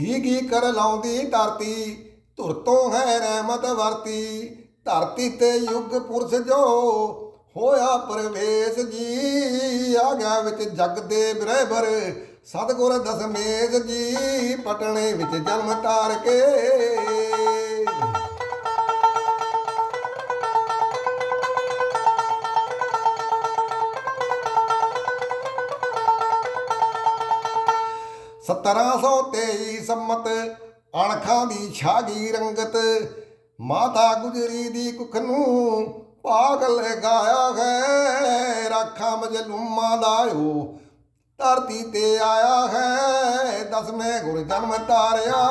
ਸੀਗੀ ਕਰ ਲਾਉਂਦੀ ਧਰਤੀ, ਧੁਰ ਤੋਂ ਹੈ ਰਹਿਮਤ ਵਰਤੀ। ਧਰਤੀ ਤੇ ਯੁੱਗ ਪੁਰਸ਼ ਜੋ ਹੋਇਆ ਪਰਵੇਸ਼ ਜੀ ਆ ਗਿਆ ਵਿੱਚ ਜਗ ਦੇ ਬਰੇਬਰ ਸਤਗੁਰ ਦਸਮੇਸ਼ ਜੀ, ਪਟਣੇ ਵਿੱਚ ਜਨਮ ਤਾਰ ਕੇ ਸਤਾਰਾਂ ਸੌ 23 ਸੰਮਤ ਅਣਖਾਂ ਦੀ ਛਾਗੀ ਰੰਗਤ ਮਾਤਾ ਗੁਜਰੀ ਦੀ ਕੁੱਖ ਨੂੰ ਪਾਗਲ ਗਾਇਆ ਹੈ। ਰਾਖਾਂ ਮਜਲੂਮਾਂ ਲਾਇਓ ਧਰਤੀ ਤੇ ਆਇਆ ਹੈ। ਦਸਵੇਂ ਗੁਰ ਜਨਮ ਤਾਰਿਆ।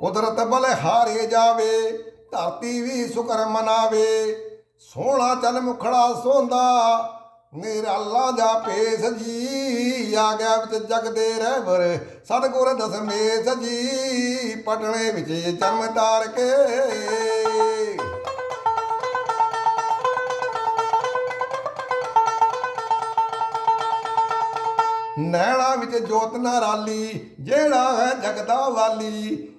ਕੁਦਰਤ ਬਲੇ ਹਾਰੇ ਜਾਵੇ, ਧਰਤੀ ਵੀ ਸ਼ੁਕਰ ਮਨਾਵੇ। ਸੋਹਣਾ ਚਲ ਮੁਖੜਾ ਸੋਂਦਾ, ਨਿਰਾਲਾ ਜਾ ਪੇਸ ਜੀ। ਆ ਗਿਆ ਵਿੱਚ ਜਗਦੇ ਰਹਿਬਰ ਸਤਗੁਰ ਦਸਮੇਸ਼ ਜੀ। ਪਟਣੇ ਵਿੱਚ ਜਨਮ ਤਾਰ ਕੇ। ਨੈਣਾ ਵਿੱਚ ਜੋਤ ਨਾ ਰਾਲੀ, ਜਿਹੜਾ ਹੈ ਜਗਦਾ ਵਾਲੀ।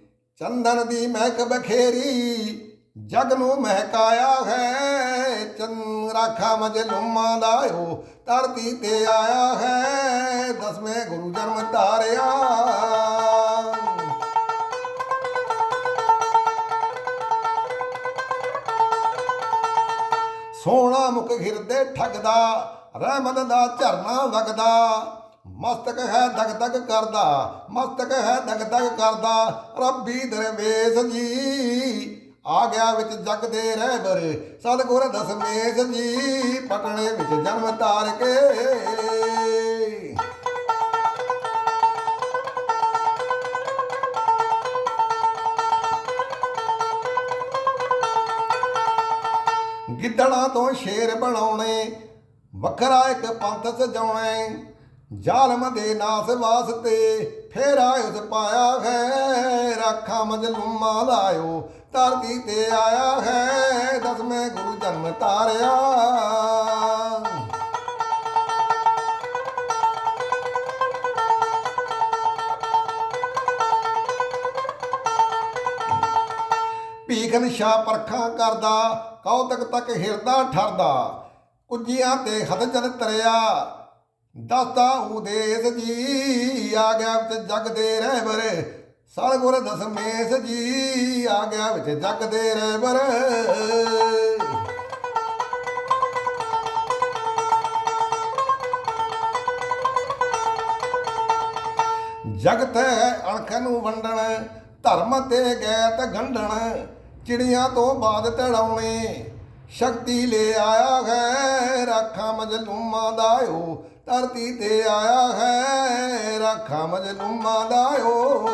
ਚੰਦਨ ਦੀ ਮਹਿਕ ਬਖੇਰੀ, ਜਗ ਨੂੰ ਮਹਿਕਾਇਆ ਹੈ। ਚੰਦਰਾਖਾ ਮਜਲੂਮਾਂ ਓ ਧਰਤੀ ਤੇ ਆਇਆ ਹੈ। ਦਸਵੇਂ ਗੁਰੂ ਜਨਮ ਧਾਰਿਆ। ਸੋਹਣਾ ਮੁਖ ਹਿਰਦੇ ਠਗਦਾ, ਰਹਿਮਤ ਦਾ ਝਰਨਾ ਵਗਦਾ। ਮਸਤਕ ਹੈ ਦਗ ਦਗ ਕਰਦਾ, ਮਸਤਕ ਹੈ ਦਗ ਦਗ ਕਰਦਾ, ਰੱਬੀ ਦਰਵੇਸ਼ ਜੀ। ਆ ਗਿਆ ਵਿੱਚ ਜਗ ਦੇ ਰਹਿਬਰ ਸਤਿਗੁਰ ਦਸਮੇਸ਼ ਜੀ, ਪਟਣੇ ਵਿੱਚ ਜਨਮ ਤਾਰ ਕੇ। ਗਿੱਦੜਾਂ ਤੋਂ ਸ਼ੇਰ ਬਣਾਉਣੇ, ਵੱਖਰਾ ਇੱਕ ਪੰਥ ਸਜਾਉਣੇ। ਜ਼ਾਲਮ ਦੇ ਨਾਸ ਵਾਸਤੇ ਫੇਰਾ ਉਸ ਪਾਇਆ ਹੈ। ਰਾਖਾ ਮਜਲੂਮਾ ਲਾਇਓ, ਧਰਤੀ ਤੇ ਆਇਆ ਹੈ। ਦਸਵੇਂ ਗੁਰੂ ਜਨਮ ਤਾਰਿਆ। ਭੀਖਨ ਸ਼ਾ ਪਰਖਾਂ ਕਰਦਾ ਕੌਤਕ ਤੱਕ ਹਿਰਦਾ ਠਰਦਾ। ਕੁੱਜੀਆਂ ਤੇ ਹੱਥ ਜਨ ਤਰਿਆ। ਦਸਤਾ ਉਦੇਸ ਜੀ ਆ ਗਿਆ ਵਿੱਚ ਜਗ ਦੇ ਰਹਿਬਰ ਸਤਿਗੁਰ ਦਸਮੇਸ਼ ਜੀ ਆ ਗਿਆ ਵਿੱਚ ਜਗ ਦੇ ਰਹਿਬਰ ਜਗਤ ਹੈ ਅਣਖ ਨੂੰ ਵੰਡਣ, ਧਰਮ ਤੇ ਗੈਤ ਗੰਢਣ, ਚਿੜੀਆਂ ਤੋਂ ਬਾਦ ਤੜਾਉਣੇ ਸ਼ਕਤੀ ਲੈ ਆਇਆ ਹੈ, ਰਾਖਾ ਮਜਲੂਮਾਂ ਦਾ ਓ। ਧਰਤੀ ਤੇ ਆਇਆ ਹੈ, ਰਾਖਾ ਮਜਲੂਮਾਂ ਦਾਇਓ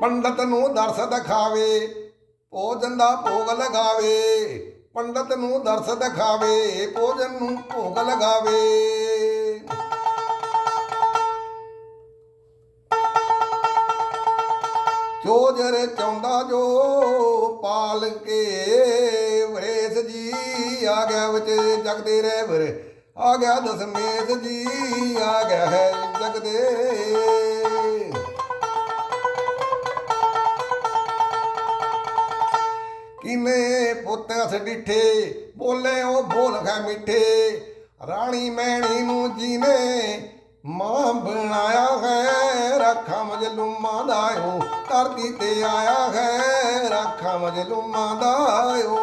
ਪੰਡਤ ਨੂੰ ਦਰਸ ਦਿਖਾਵੇ, ਭੋਜਨ ਦਾ ਭੋਗ ਲਗਾਵੇ। ਪੰਡਤ ਨੂੰ ਦਰਸ ਦਿਖਾਵੇ, ਭੋਜਨ ਨੂੰ ਭੋਗ ਲਗਾਵੇ। ਜੋ ਜਰੇ ਚਾਹੁੰਦਾ ਜੋ ਪਾਲ ਕੇ ਵਰੇਸ ਜੀ ਆ ਗਿਆ ਵਿੱਚ ਜਗਦੇ ਦੇ ਰਹਿਬਰ ਆ ਗਿਆ ਦਸਮੇਸ਼ ਜੀ ਆ ਗਿਆ ਹੈ ਜਗ ਦੇ ਕਿਨੇ ਪੁੱਤ ਅਸ ਬੋਲੇ ਉਹ ਬੋਲ ਖੈ ਮਿੱਠੇ। ਰਾਣੀ ਮੈਣੀ ਨੂੰ ਜੀਨੇ ਮਾਂ ਬਣਾਇਆ ਹੈ, ਰਾਖਾ ਮਜਲੂਮਾਂ ਦਾਇਓ ਧਰਤੀ ਤੇ ਆਇਆ ਹੈ, ਰਾਖਾ ਮਜਲੂਮਾਂ ਦਾਇਓ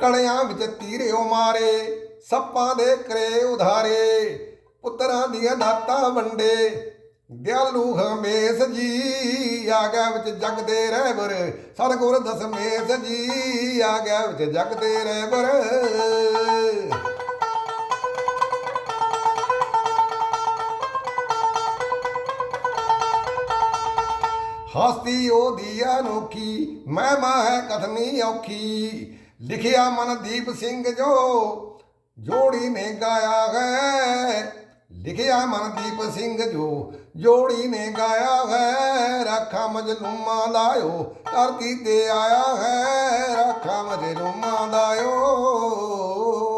ਕਲਿਆਂ ਵਿੱਚ ਤੀਰਿਓ ਮਾਰੇ, ਸੱਪਾਂ ਦੇ ਕਰੇ ਉਧਾਰੇ। ਪੁੱਤਰਾਂ ਦੀਆਂ ਦਾਤਾਂ ਵੰਡੇ, ਦਿਆਲੂ ਹਮੇਸ਼ ਆਗਿਆ ਵਿੱਚ ਜਗ ਦੇ ਰਹਿਬਰ ਸਤਿਗੁਰ ਦਸਮੇਸ਼ ਜੀ, ਆ ਗਿਆ ਵਿੱਚ ਜਗ ਦੇ ਰਹਿਬਰ ਹਸਤੀ ਉਹਦੀ ਅਨੋਖੀ ਮਹਿਮਾ ਹੈ ਕਥਨੀ ਔਖੀ। ਲਿਖਿਆ ਮਨਦੀਪ ਸਿੰਘ ਜੋ, ਜੋੜੀ ਨੇ ਗਾਇਆ ਹੈ। ਲਿਖਿਆ ਮਨਦੀਪ ਸਿੰਘ ਜੋ ਜੋੜੀ ਨੇ ਗਾਇਆ ਹੈ, ਰਾਖਾ ਮਜਲੂਮਾ ਲਾਇਓ, ਧਰਤੀ ਤੇ ਆਇਆ ਹੈ, ਰਾਖਾ ਮਜਲੂਮਾ ਲਾਇਓ।